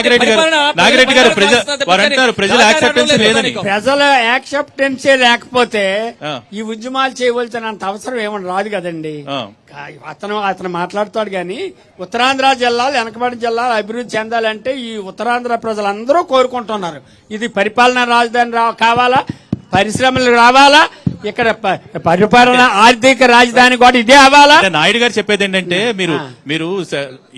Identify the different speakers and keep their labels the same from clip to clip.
Speaker 1: నాగిరెడ్డి గారు నాగిరెడ్డి గారు ప్రజ
Speaker 2: పరిపాలన
Speaker 1: వారు అంటున్నారు ప్రజల యాక్సెప్టెన్స్
Speaker 2: లేదు
Speaker 1: లేదని.
Speaker 3: ప్రజల యాక్సెప్టెన్సీ లేకపోతే. ఈ ఉద్యమాలు చేయవలసినంత అవసరం ఏమని రాదు కదండి. అతను అతను మాట్లాడుతాడు కానీ ఉత్తరాంధ్ర జిల్లాలు వెనకబడి జిల్లాలు అభివృద్ధి చెందాలంటే ఈ ఉత్తరాంధ్ర ప్రజలందరూ కోరుకుంటున్నారు. ఇది పరిపాలనా రాజధాని రా కావాలా? పరిశ్రమలు రావాలా? ఇక్కడ పరిపాలన ఆర్థిక రాజధాని కూడా ఇదే అవ్వాలా?
Speaker 1: నాయుడు గారు చెప్పేది ఏంటంటే మీరు మీరు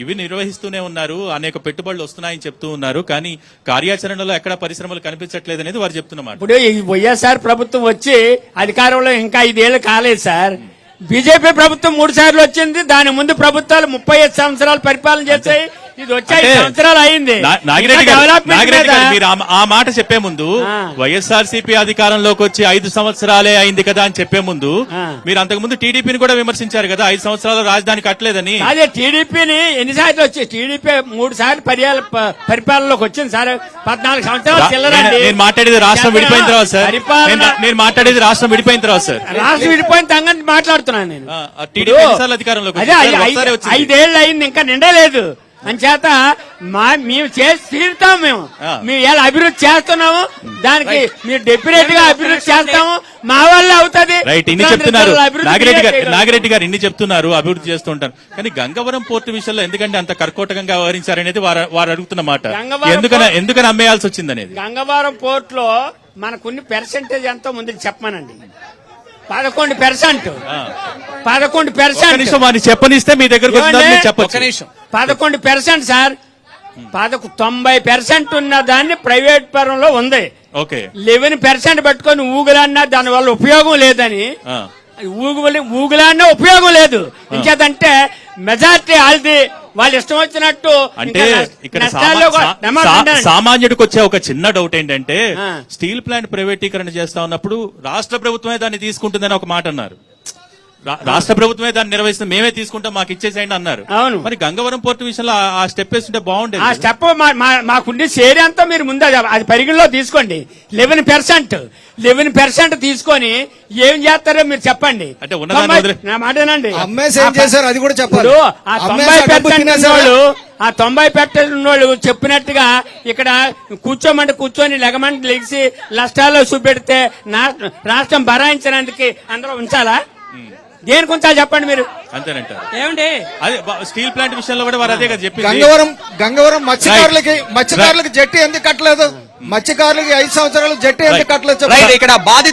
Speaker 1: ఇవి నిర్వహిస్తూనే ఉన్నారు అనేక పెట్టుబడులు వస్తున్నాయని చెప్తూ ఉన్నారు కానీ కార్యాచరణలో ఎక్కడ పరిశ్రమలు కనిపించట్లేదు అనేది వారు చెప్తున్నమాట
Speaker 3: ఇప్పుడు వైఎస్ఆర్ ప్రభుత్వం వచ్చి అధికారంలో ఇంకా ఐదేళ్ళు కాలేదు సార్. బీజేపీ ప్రభుత్వం మూడు సార్లు వచ్చింది దాని ముందు ప్రభుత్వాలు ముప్పై ఐదు సంవత్సరాలు పరిపాలన చేస్తాయి ఇది వచ్చి సంవత్సరాలు అయింది.
Speaker 1: నాగిరెడ్డి గారు మీరు ఆ- మాట చెప్పే ముందు
Speaker 3: ఆ.
Speaker 1: వైఎస్ఆర్సీపీ అధికారంలోకి వచ్చి ఐదు సంవత్సరాలే అయింది కదా అని చెప్పే ముందు. మీరు అంతకు ముందు టీడీపీని కూడా విమర్శించారు కదా ఐదు సంవత్సరాలు రాజధాని కట్టలేదని.
Speaker 3: అదే టీడీపీని ఎన్నిసార్లు వచ్చి టీడీపీ మూడు సార్లు పరిపాలనలోకి వచ్చింది సార్. పద్నాలుగు సంవత్సరాలు
Speaker 1: నేను మాట్లాడేది రాష్ట్రం విడిపోయిన తర్వాత సార్. నేను- మాట్లాడేది రాష్ట్రం విడిపోయిన తర్వాత సార్.
Speaker 3: రాష్ట్రం విడిపోయిన సంగతి మాట్లాడుతున్నాను నేను.
Speaker 1: టీడీపీ అధికారంలోకి.
Speaker 3: ఐదేళ్ళు అయింది ఇంకా నిండలేదు. అంచేత మా మేము చేసి తీరుతాం మేము. మేము ఎలా అభివృద్ధి చేస్తున్నాము దానికి మీరు డెఫినెట్గా అభివృద్ధి చేస్తాము మా వల్ల అవుతుంది.
Speaker 1: రైట్ ఇన్ని చెప్తున్నారు. నాగిరెడ్డి గారు నాగిరెడ్డి గారు ఇన్ని చెప్తున్నారు అభివృద్ధి చేస్తుంటారు కానీ గంగవరం పోర్టు విషయంలో ఎందుకంటే అంత కర్కోటకంగా వ్యవహరించారనేది వారు వారు అడుగుతున్న మాట. ఎందుకని ఎందుకని అమ్మేయాల్సి వచ్చింది అనేది
Speaker 3: గంగవరం పోర్ట్లో మనకున్న పెర్సెంటేజ్ ఎంతో ముందు చెప్పమనండి. పదకొండు పెర్సెంట్ పదకొండు పెర్సెంట్
Speaker 1: నిమిషం వారిని చెప్పనిస్తే మీ దగ్గరకు
Speaker 2: ఒక్క
Speaker 1: చెప్పొచ్చు
Speaker 3: పదకొండు పెర్సెంట్ సార్. పదకొ తొంభై పెర్సెంట్ ఉన్న దాన్ని ప్రైవేట్ పరంలో ఉంది.
Speaker 1: ఓకే.
Speaker 3: లెవెన్ పెర్సెంట్ పెట్టుకొని ఊగులన్నా దాని వల్ల ఉపయోగం లేదని.
Speaker 1: ఆ.
Speaker 3: ఊగులు ఊగులన్నా ఉపయోగం లేదు. ఇంకేదంటే మెజార్టీ వాళ్ళది వాళ్ళు ఇష్టం వచ్చినట్టు
Speaker 1: అంటే ఇక్కడ. సామాన్యుడికి వచ్చే ఒక చిన్న డౌట్ ఏంటంటే. స్టీల్ ప్లాంట్ ప్రైవేటీకరణ చేస్తా ఉన్నప్పుడు రాష్ట్ర ప్రభుత్వమే దాన్ని తీసుకుంటుందని ఒక మాట అన్నారు రాష్ట్ర ప్రభుత్వమే దాన్ని నిర్వహిస్తుంది. మేమే తీసుకుంటాం మాకు ఇచ్చేసేయండి అన్నారు.
Speaker 3: అవును.
Speaker 1: మరి గంగవరం పోర్టు విషయంలో ఆ- ఆ స్టెప్ వేస్తుంటే
Speaker 3: ఆ
Speaker 1: బాగుండేది
Speaker 3: స్టెప్ మా- మా- మాకుండే షేర్ అంతా మీరు ముందు అది- పరిగణలో తీసుకోండి. Eleven percent. లెవెన్ పెర్సెంట్ తీసుకొని ఏం చేస్తారో మీరు చెప్పండి.
Speaker 1: అంటే
Speaker 3: నా మాటేనండి
Speaker 4: చేశారు అది కూడా చెప్పాలి.
Speaker 3: ఇప్పుడు ఆ తొంభై
Speaker 4: ఆ
Speaker 3: పెర్సెంట్? ఉన్నోళ్ళు ఆ తొంభై ఉన్నోళ్ళు చెప్పినట్టుగా ఇక్కడ కూర్చోమంటే కూర్చొని లెగమంటే లెగిసి నష్టాల్లో చూపెడితే రాష్ట్రం భరాయించడానికి అందరూ ఉంచాలా? దేనికి ఉంచాలి చెప్పండి మీరు?
Speaker 1: అంతేనంటారు.
Speaker 2: ఏమండి?
Speaker 1: అదే స్టీల్ ప్లాంట్ విషయంలో కూడా వారు అదే కదా చెప్పింది.
Speaker 4: గంగవరం గంగవరం మత్స్యకారులకి మత్స్యకారులకి జట్టి ఎందుకు కట్టలేదు? మత్స్యకారులకి ఐదు సంవత్సరాలు జట్టి ఎందుకు కట్టలేదు
Speaker 5: ఇక్కడ బాధిత